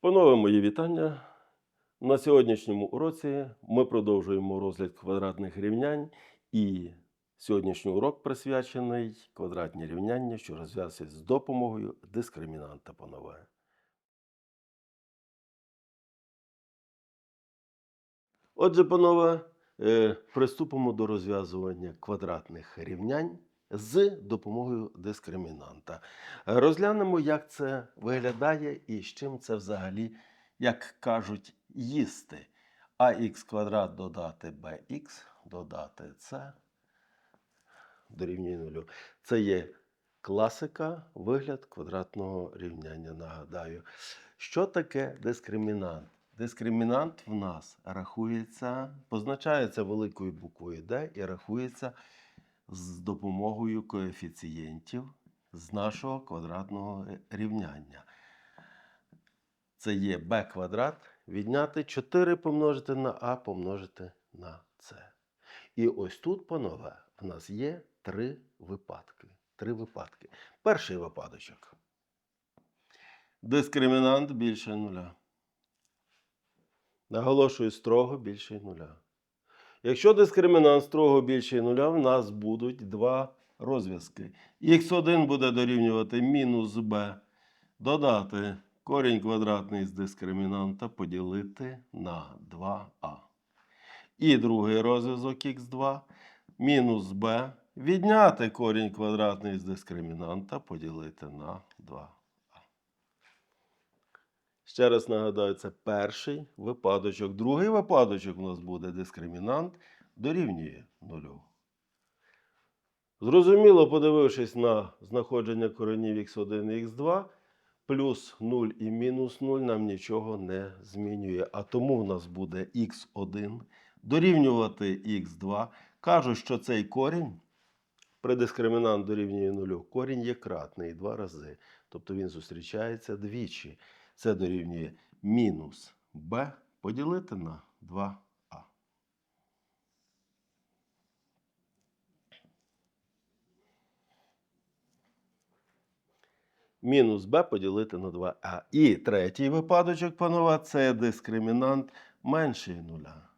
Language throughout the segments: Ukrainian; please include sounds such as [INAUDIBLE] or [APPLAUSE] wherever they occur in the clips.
Панове мої вітання. На сьогоднішньому уроці ми продовжуємо розгляд квадратних рівнянь, і сьогоднішній урок присвячений квадратні рівняння, що розв'язуються з допомогою дискримінанта панове. Отже, панове, е, приступимо до розв'язування квадратних рівнянь з допомогою дискримінанта. Е, Розглянемо, як це виглядає і з чим це взагалі, як кажуть, їсти. АХ квадрат додати bx, додати c дорівнює нулю. Це є класика, вигляд квадратного рівняння. Нагадаю, що таке дискримінант? Дискримінант в нас рахується, позначається великою буквою D і рахується з допомогою коефіцієнтів з нашого квадратного рівняння. Це є b квадрат відняти 4 помножити на а помножити на c. І ось тут, панове, в нас є три випадки. Три випадки. Перший випадочок. Дискримінант більше нуля. Наголошую, строго більше нуля. Якщо дискримінант строго більше нуля, в нас будуть два розв'язки. Х1 буде дорівнювати мінус b, додати корінь квадратний з дискримінанта поділити на 2а. І другий розв'язок х2 мінус b відняти корінь квадратний з дискримінанта поділити на 2а. Ще раз нагадаю, це перший випадочок. Другий випадочок у нас буде дискримінант дорівнює нулю. Зрозуміло, подивившись на знаходження коренів х1 і х2, плюс 0 і мінус 0 нам нічого не змінює. А тому в нас буде х1 дорівнювати х2. Кажу, що цей корінь при дискримінант дорівнює нулю. Корінь є кратний два рази. Тобто він зустрічається двічі. Це дорівнює мінус b поділити на 2а. Мінус b поділити на 2а. І третій випадочок, панове, це дискримінант менший нуля.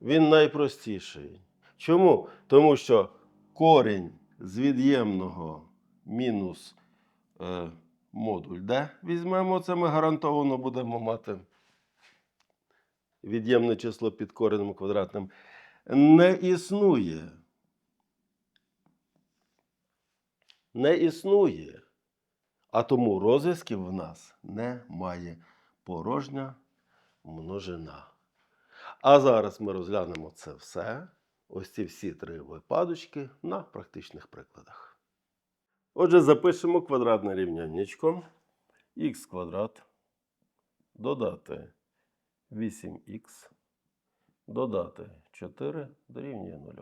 Він найпростіший. Чому? Тому що корінь з від'ємного мінус е, модуль d візьмемо, це ми гарантовано будемо мати від'ємне число під коренем квадратним. Не існує. Не існує. А тому розв'язків в нас немає. Порожня множина. А зараз ми розглянемо це все, ось ці всі три випадочки на практичних прикладах. Отже, запишемо квадратне рівняннячко. х квадрат додати 8х, додати 4 дорівнює 0.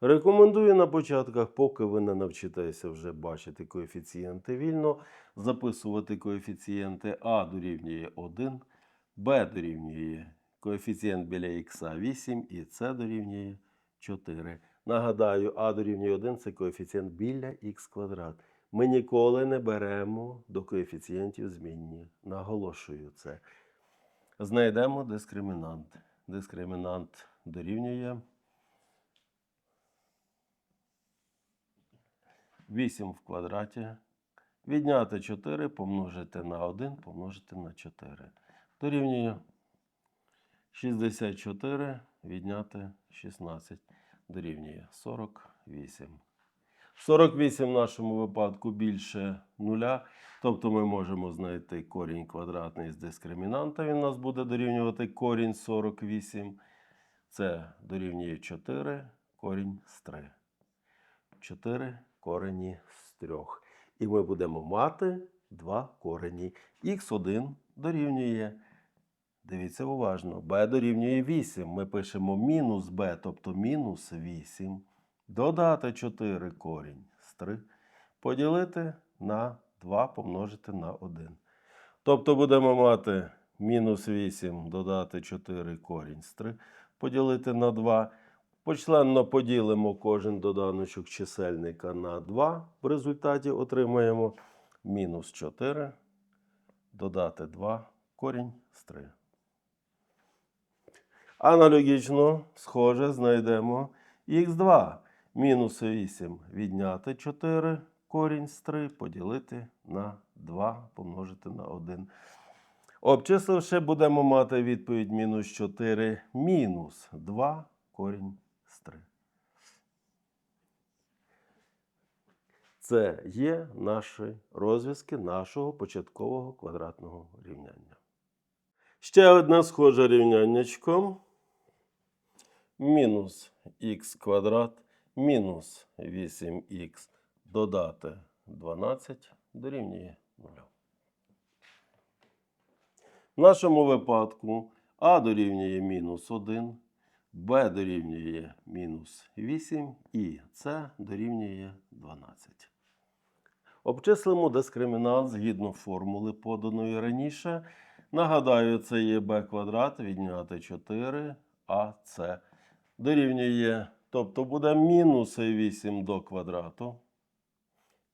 Рекомендую на початках, поки ви не навчитеся вже бачити коефіцієнти вільно, записувати коефіцієнти а дорівнює 1, b дорівнює коефіцієнт біля х 8 і c дорівнює 4. Нагадаю, а дорівнює 1 це коефіцієнт біля х квадрат. Ми ніколи не беремо до коефіцієнтів змінні. Наголошую це. Знайдемо дискримінант. Дискримінант дорівнює 8 в квадраті. Відняти 4 помножити на 1 помножити на 4. Дорівнює 64 відняти 16 дорівнює 48. 48 в нашому випадку більше нуля. Тобто ми можемо знайти корінь квадратний з дискримінанта. Він у нас буде дорівнювати корінь 48. Це дорівнює 4, корінь з 3. 4 корені з 3. І ми будемо мати 2 корені. Х1 дорівнює. Дивіться уважно, b дорівнює 8. Ми пишемо мінус b, тобто мінус 8. Додати 4 корінь з 3. Поділити на 2 помножити на 1. Тобто будемо мати мінус 8 додати 4 корінь з 3. Поділити на 2. Почленно поділимо кожен доданочок чисельника на 2. В результаті отримаємо мінус 4, додати 2, корінь з 3. Аналогічно, схоже, знайдемо х2. Мінус 8 відняти 4, корінь з 3 поділити на 2 помножити на 1. Обчисливши, будемо мати відповідь мінус 4 мінус 2 корінь з 3. Це є наші розв'язки нашого початкового квадратного рівняння. Ще одне схоже рівняннячко. Мінус х квадрат мінус 8х додати 12 дорівнює 0. В нашому випадку а дорівнює мінус 1, b дорівнює мінус 8 і c дорівнює 12. Обчислимо дискримінант згідно формули, поданої раніше. Нагадаю, це є b квадрат відняти 4, а це дорівнює, тобто буде мінус 8 до квадрату.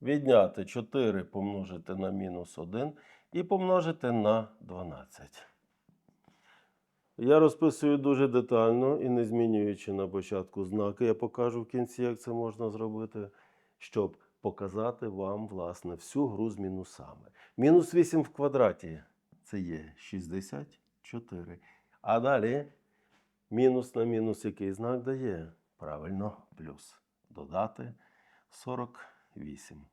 Відняти 4 помножити на мінус 1 і помножити на 12. Я розписую дуже детально і не змінюючи на початку знаки, я покажу в кінці, як це можна зробити, щоб показати вам, власне, всю гру з мінусами. Мінус 8 в квадраті це є 64. А далі мінус на мінус який знак дає? Правильно, плюс. Додати 48.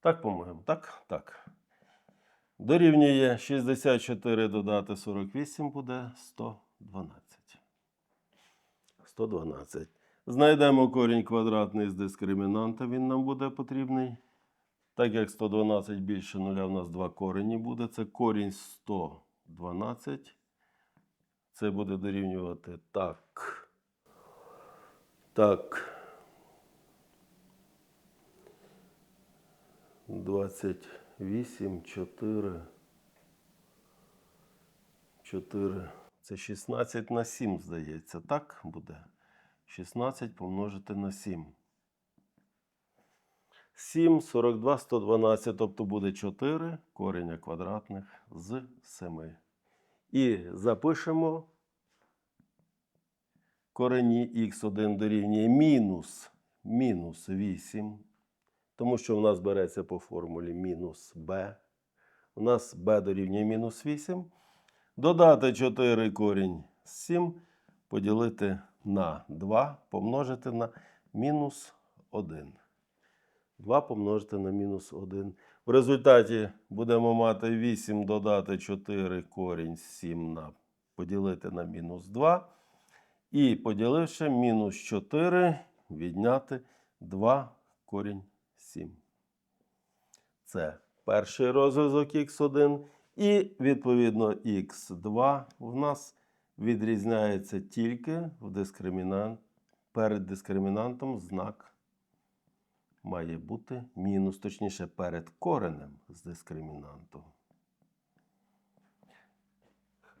Так, по-моєму, так? Так. Дорівнює 64 додати 48 буде 112. 112. Знайдемо корінь квадратний з дискримінанта, він нам буде потрібний. Так як 112 більше нуля, у нас два корені буде. Це корінь 112. Це буде дорівнювати так. Так. 28, 4. 4. Це 16 на 7, здається. Так буде? 16 помножити на 7. 7, 42, 112, тобто буде 4 кореня квадратних з 7. І запишемо корені х1 дорівнює мінус, мінус 8, тому що в нас береться по формулі мінус b. У нас b дорівнює мінус 8. Додати 4 корінь з 7, поділити на 2, помножити на мінус 1. 2 помножити на мінус 1. В результаті будемо мати 8 додати 4 корінь з 7 на поділити на мінус 2. І поділивши мінус 4, відняти 2 корінь 7. Це перший розв'язок х1. І, відповідно, х2 в нас відрізняється тільки в дискримінант. Перед дискримінантом знак має бути мінус, точніше, перед коренем з дискримінанту.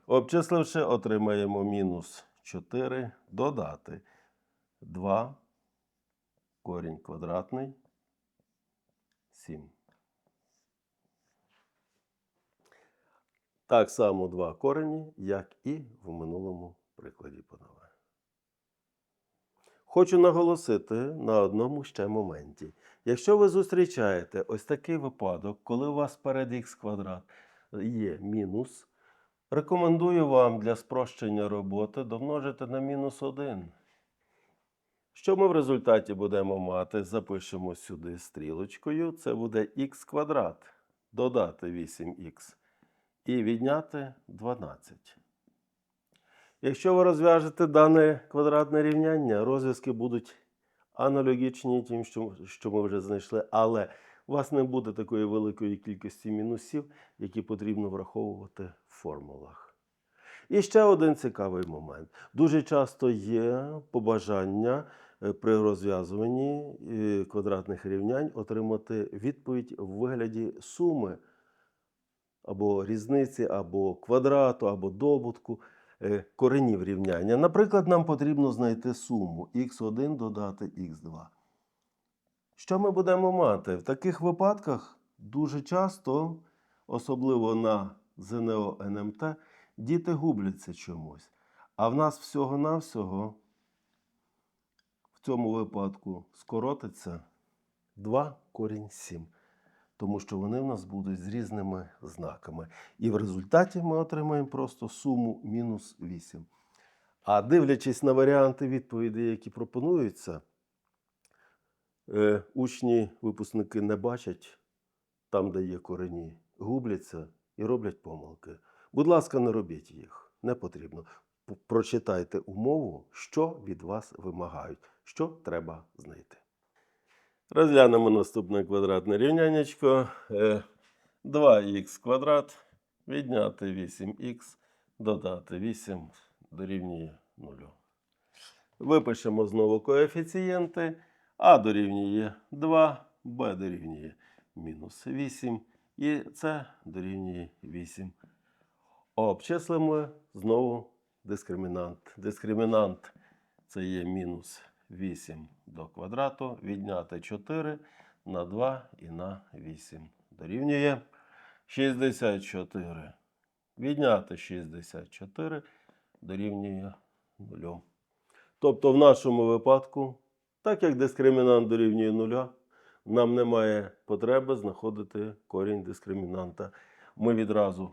Обчисливши, отримаємо мінус 4 додати 2 корінь квадратний 7. Так само два корені, як і в минулому прикладі подали. Хочу наголосити на одному ще моменті. Якщо ви зустрічаєте ось такий випадок, коли у вас перед х квадрат є мінус, рекомендую вам для спрощення роботи домножити на мінус 1. Що ми в результаті будемо мати? Запишемо сюди стрілочкою. Це буде х квадрат. Додати 8х і відняти 12. Якщо ви розв'яжете дане квадратне рівняння, розв'язки будуть аналогічні тим, що, ми вже знайшли, але у вас не буде такої великої кількості мінусів, які потрібно враховувати в формулах. І ще один цікавий момент. Дуже часто є побажання е, при розв'язуванні е, квадратних рівнянь отримати відповідь в вигляді суми або різниці, або квадрату, або добутку е, коренів рівняння. Наприклад, нам потрібно знайти суму х1 додати х2. Що ми будемо мати? В таких випадках дуже часто, особливо на ЗНО НМТ, діти губляться чомусь. А в нас всього-навсього в цьому випадку скоротиться 2 корінь 7. Тому що вони в нас будуть з різними знаками. І в результаті ми отримаємо просто суму мінус 8. А дивлячись на варіанти відповідей, які пропонуються, учні, випускники не бачать там, де є корені, губляться і роблять помилки. Будь ласка, не робіть їх. Не потрібно. Прочитайте умову, що від вас вимагають, що треба знайти. Розглянемо наступне квадратне рівняннячко. Е, 2х квадрат відняти 8х, додати 8 дорівнює 0. Випишемо знову коефіцієнти. А дорівнює 2, Б дорівнює мінус 8 і С дорівнює 8. Обчислимо знову дискримінант. Дискримінант це є мінус 8 до квадрату, відняти 4 на 2 і на 8. Дорівнює 64. Відняти 64 дорівнює 0. Тобто в нашому випадку, так як дискримінант дорівнює 0, нам немає потреби знаходити корінь дискримінанта. Ми відразу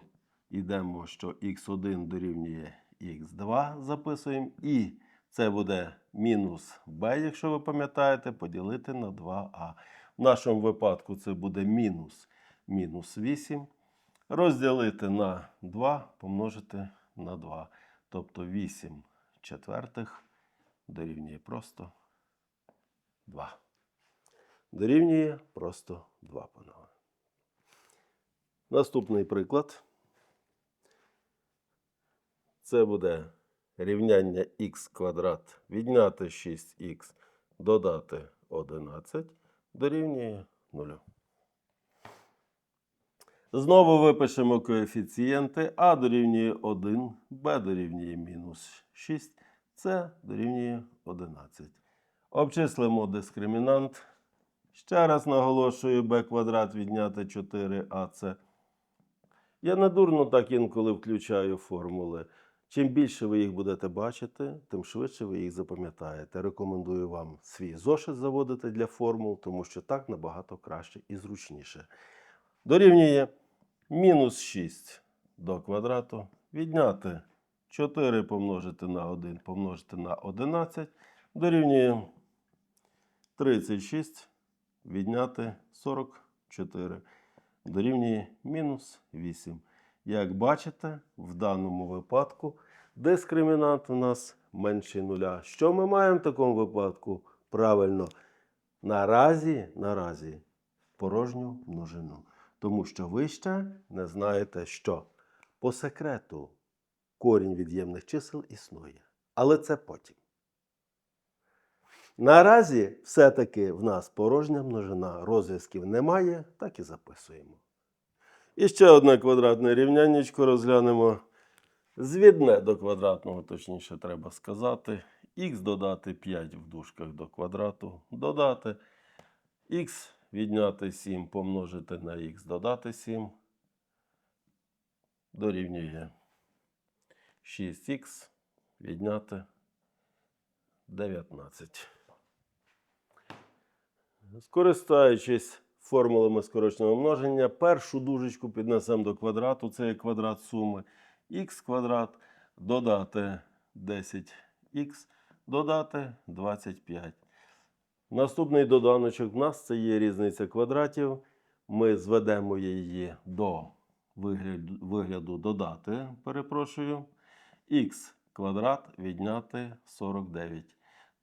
йдемо, що х1 дорівнює х2, записуємо, і це буде мінус b, якщо ви пам'ятаєте, поділити на 2а. В нашому випадку це буде мінус мінус 8. Розділити на 2, помножити на 2. Тобто 8 четвертих дорівнює просто 2. Дорівнює просто 2 панове. Наступний приклад. Це буде рівняння х квадрат відняти 6х, додати 11 дорівнює 0. Знову випишемо коефіцієнти а дорівнює 1, b дорівнює мінус 6, c дорівнює 11. Обчислимо дискримінант. Ще раз наголошую b квадрат відняти 4ac. Я недурно так інколи включаю формули. Чим більше ви їх будете бачити, тим швидше ви їх запам'ятаєте. Рекомендую вам свій зошит заводити для формул, тому що так набагато краще і зручніше. Дорівнює мінус 6 до квадрату, відняти 4 помножити на 1 помножити на 11, дорівнює 36, відняти 44, дорівнює мінус 8. Як бачите, в даному випадку дискримінант у нас менший нуля. Що ми маємо в такому випадку? Правильно, наразі, наразі порожню множину. Тому що ви ще не знаєте, що по секрету корінь від'ємних чисел існує. Але це потім. Наразі все-таки в нас порожня множина, розв'язків немає, так і записуємо. І ще одне квадратне рівняннячко розглянемо. Звідне до квадратного, точніше, треба сказати. Х додати 5 в дужках до квадрату, додати х відняти 7 помножити на х додати 7 дорівнює 6х відняти 19. Скористаючись формулами скороченого множення, першу дужечку піднесемо до квадрату, це є квадрат суми х квадрат, додати 10х, додати 25. Наступний доданочок в нас це є різниця квадратів. Ми зведемо її до вигляду, вигляду додати, перепрошую, х квадрат відняти 49.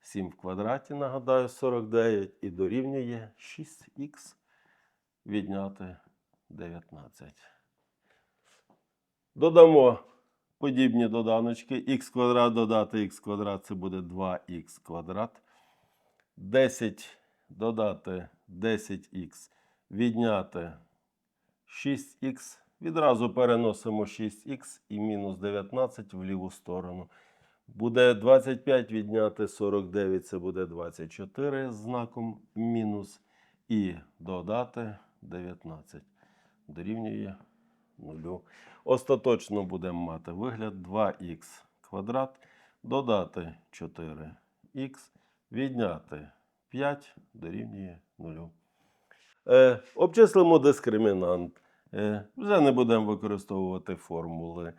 7 в квадраті, нагадаю, 49 і дорівнює 6х відняти 19. Додамо подібні доданочки. х квадрат додати х квадрат це буде 2х квадрат. 10 додати 10х відняти 6х. Відразу переносимо 6х і мінус 19 в ліву сторону. Буде 25 відняти 49, це буде 24 з знаком мінус. І додати 19 дорівнює 0. Остаточно будемо мати вигляд 2х квадрат, додати 4х, відняти 5 дорівнює 0. Е, обчислимо дискримінант. Е, вже не будемо використовувати формули.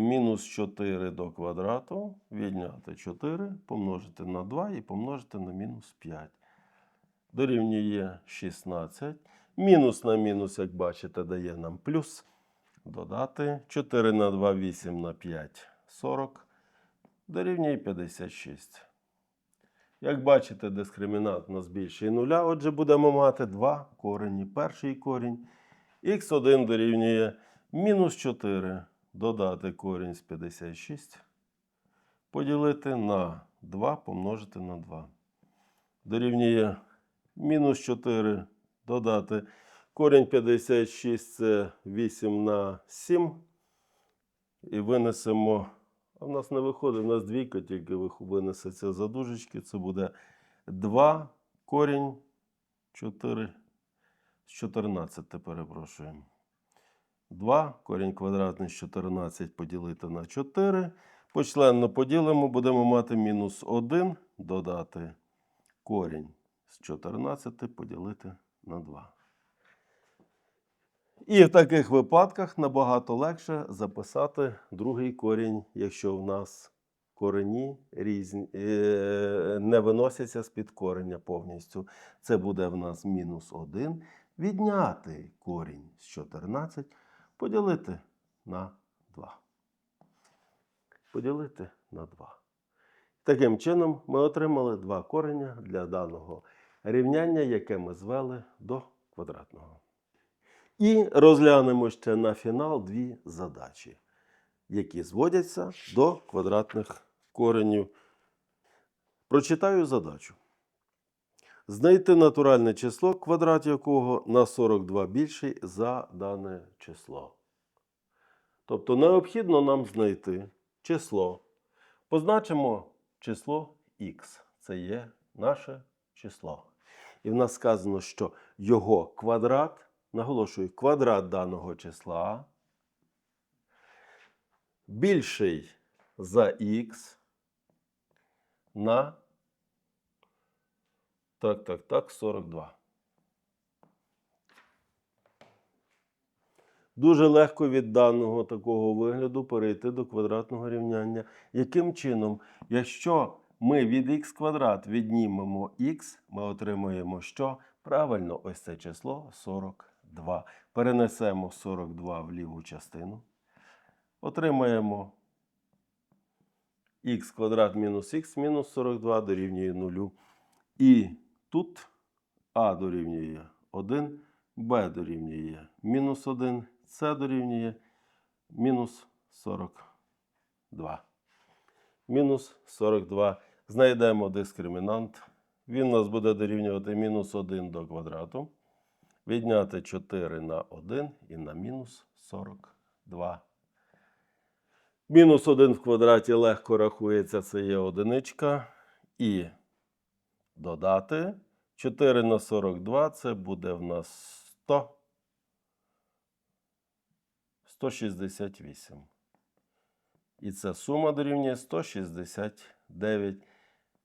Мінус 4 до квадрату, відняти 4, помножити на 2 і помножити на мінус 5. Дорівнює 16. Мінус на мінус, як бачите, дає нам плюс. Додати 4 на 2, 8 на 5, 40. Дорівнює 56. Як бачите, дискримінант у нас більший нуля. Отже, будемо мати два корені. Перший корінь х1 дорівнює мінус 4. Додати корінь з 56. Поділити на 2 помножити на 2. Дорівнює мінус 4 додати. Корінь 56 це 8 на 7. І винесемо. А в нас не виходить, у нас двійка тільки винесеться за дужечки. Це буде 2 корінь 4 з 14, перепрошуємо. 2 корінь квадратний з 14 поділити на 4. Почленно поділимо, будемо мати мінус 1 додати корінь з 14 поділити на 2. І в таких випадках набагато легше записати другий корінь, якщо в нас корені різні, е, не виносяться з-під кореня повністю. Це буде в нас мінус 1. Відняти корінь з 14, поділити на 2. Поділити на 2. Таким чином, ми отримали два кореня для даного рівняння, яке ми звели до квадратного. І розглянемо ще на фінал дві задачі, які зводяться до квадратних коренів. Прочитаю задачу. Знайти натуральне число, квадрат якого на 42 більший за дане число. Тобто необхідно нам знайти число. Позначимо число х. Це є наше число. І в нас сказано, що його квадрат, наголошую, квадрат даного числа більший за х на так, так, так, 42. Дуже легко від даного такого вигляду перейти до квадратного рівняння. Яким чином, якщо ми від х квадрат віднімемо х, ми отримуємо що? Правильно, ось це число 42. Перенесемо 42 в ліву частину. Отримаємо х квадрат мінус х мінус 42 дорівнює 0. І тут а дорівнює 1, b дорівнює мінус 1, c дорівнює мінус 42. Мінус 42. Знайдемо дискримінант. Він у нас буде дорівнювати мінус 1 до квадрату. Відняти 4 на 1 і на мінус 42. Мінус 1 в квадраті легко рахується, це є одиничка. І додати 4 на 42 це буде в нас 100. 168. І ця сума дорівнює 169.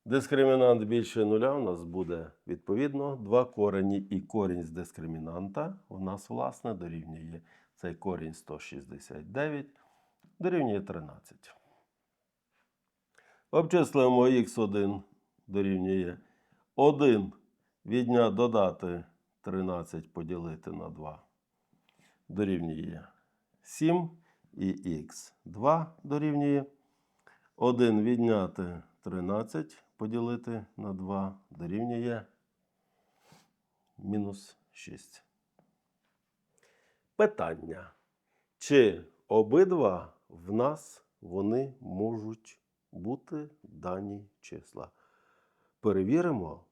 Дискримінант більше нуля у нас буде відповідно два корені і корінь з дискримінанта у нас, власне, дорівнює цей корінь 169, дорівнює 13. Обчислимо х1 дорівнює 1 відня додати 13 поділити на 2 дорівнює 7 і х 2 дорівнює 1 відняти 13 поділити на 2 дорівнює мінус 6. Питання. Чи обидва в нас вони можуть бути дані числа? Перевіримо.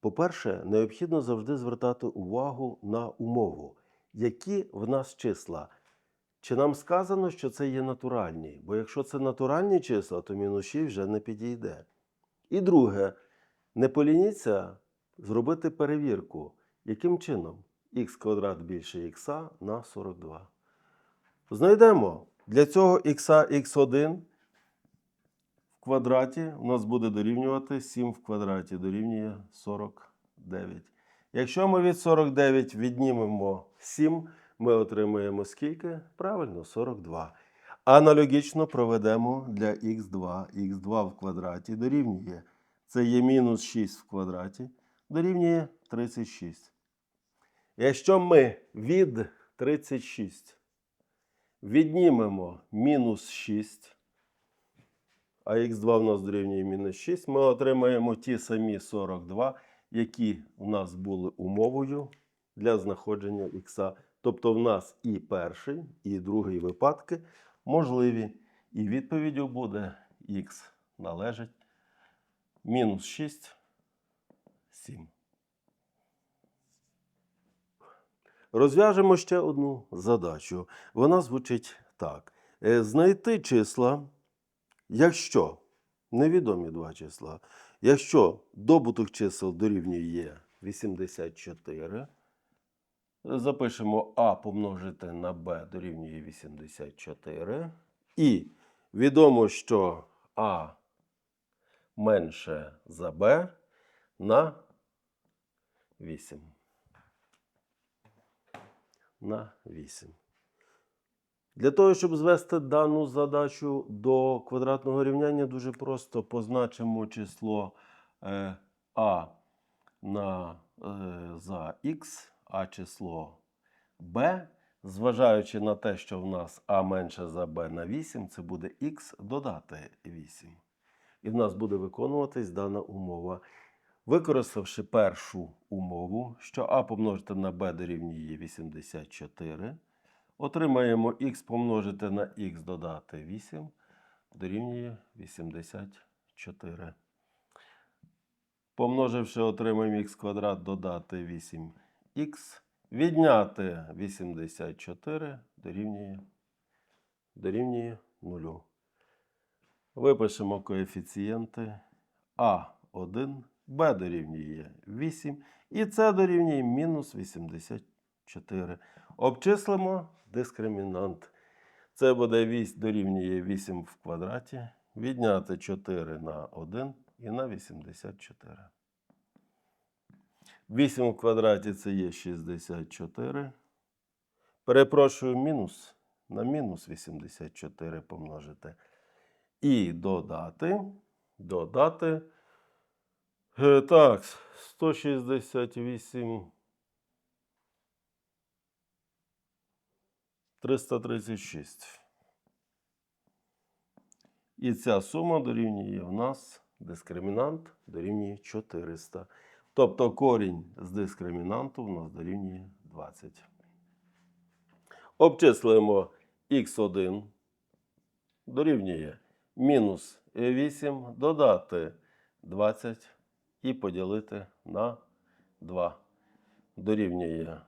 По-перше, необхідно завжди звертати увагу на умову, які в нас числа. Чи нам сказано, що це є натуральні? Бо якщо це натуральні числа, то мінус 6 вже не підійде. І друге, не полініться зробити перевірку, яким чином. х квадрат більше х на 42. Знайдемо. Для цього х х1 в квадраті у нас буде дорівнювати 7 в квадраті дорівнює 49. Якщо ми від 49 віднімемо 7, ми отримаємо скільки? Правильно, 42. Аналогічно проведемо для х2. х2 в квадраті дорівнює. Це є мінус 6 в квадраті, дорівнює 36. Якщо ми від 36 віднімемо мінус 6, а х2 в нас дорівнює мінус 6, ми отримаємо ті самі 42, які у нас були умовою для знаходження х. Тобто в нас і перший, і другий випадки можливі. І відповіддю буде х належить мінус 6, 7. Розв'яжемо ще одну задачу. Вона звучить так: Е, знайти числа, якщо невідомі два числа, якщо добуток чисел дорівнює 84, запишемо А помножити на Б дорівнює 84. І відомо, що А менше за Б на 8 на 8. Для того, щоб звести дану задачу до квадратного рівняння, дуже просто позначимо число е, А на, е, за х, а число Б, зважаючи на те, що в нас А менше за Б на 8, це буде х додати 8. І в нас буде виконуватись дана умова. Використавши першу умову, що а помножити на b дорівнює 84, отримаємо х помножити на х додати 8 дорівнює 84. Помноживши, отримаємо х квадрат додати 8х, відняти 84 дорівнює, дорівнює 0. Випишемо коефіцієнти А1. Б дорівнює 8 і С дорівнює мінус 84. Обчислимо дискримінант. Це буде 8 дорівнює 8 в квадраті. Відняти 4 на 1 і на 84. 8 в квадраті це є 64. Перепрошую, мінус на мінус 84 помножити. І додати. Додати. Е, Так, 168. 336. І ця сума дорівнює в нас дискримінант дорівнює 400. Тобто корінь з дискримінанту в нас дорівнює 20. Обчислюємо х1 дорівнює мінус 8 додати 20 і поділити на 2. Дорівнює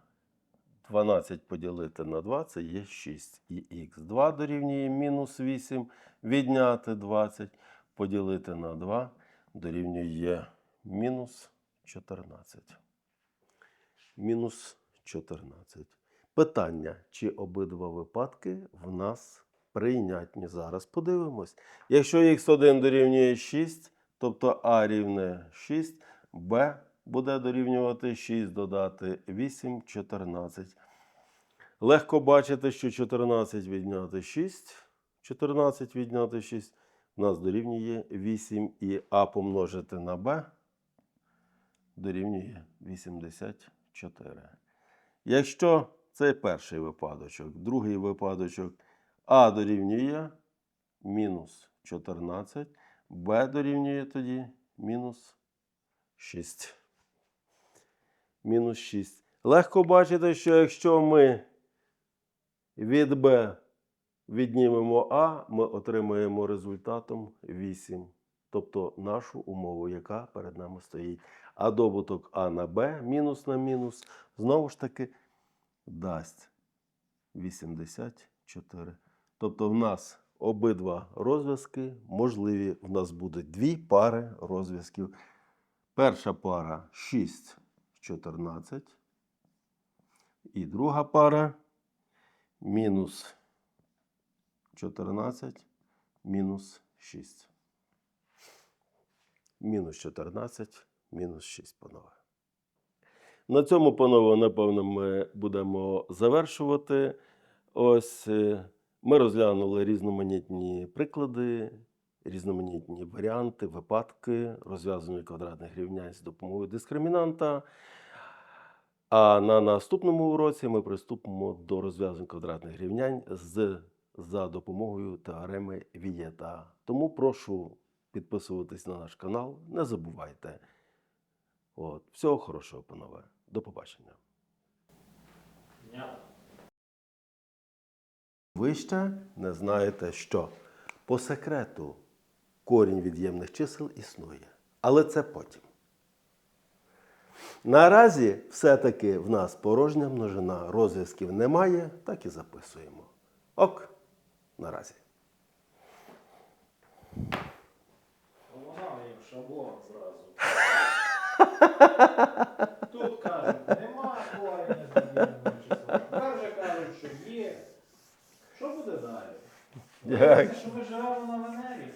12 поділити на 2 це є 6. І х2 дорівнює мінус 8, відняти 20, поділити на 2 дорівнює мінус 14. Мінус 14. Питання, чи обидва випадки в нас прийнятні. Зараз подивимось. Якщо х1 дорівнює 6, тобто А рівне 6, Б буде дорівнювати 6 додати 8, 14. Легко бачити, що 14 відняти 6, 14 відняти 6 у нас дорівнює 8 і А помножити на Б дорівнює 84. Якщо це перший випадочок, другий випадочок А дорівнює мінус 14, Б дорівнює тоді мінус 6. Мінус 6. Легко бачити, що якщо ми від Б віднімемо А, ми отримаємо результатом 8. Тобто нашу умову, яка перед нами стоїть. А добуток А на Б, мінус на мінус, знову ж таки дасть 84. Тобто в нас обидва розв'язки можливі. В нас буде дві пари розв'язків. Перша пара 6, 14. І друга пара мінус 14, мінус 6. Мінус 14, мінус 6, панове. На цьому, панове, напевно, ми будемо завершувати. Ось е, ми розглянули різноманітні приклади, різноманітні варіанти, випадки розв'язання квадратних рівнянь з допомогою дискримінанта. А на наступному уроці ми приступимо до розв'язання квадратних рівнянь з, за допомогою теореми Вієта. Тому прошу підписуватись на наш канал. Не забувайте. От. Всього хорошого, панове. До побачення. Ви ще не знаєте, що по секрету корінь від'ємних чисел існує. Але це потім. Наразі все-таки в нас порожня множина, розв'язків немає, так і записуємо. Ок, наразі. Вона їм шаблон зразу. [LAUGHS] Тут кажуть, нема корення з від'ємного числа. Вже кажуть, що є. Що буде далі? Як? Що ми живемо на Венері.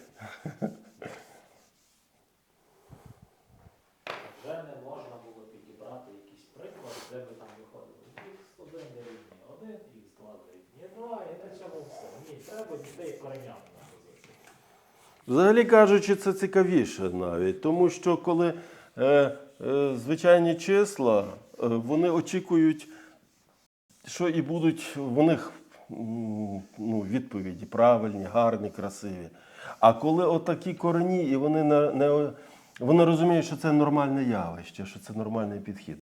Вже не можна було підібрати якийсь приклад, де ми там виходили. Х1 дорівнює 1, х2 дорівнює 2, і на цьому все. Ні, треба дітей наказати. Взагалі кажучи, це цікавіше навіть, тому що коли е, е, звичайні числа, е, вони очікують, що і будуть в них ну, відповіді правильні, гарні, красиві. А коли отакі корені, і вони не, не, вони розуміють, що це нормальне явище, що це нормальний підхід.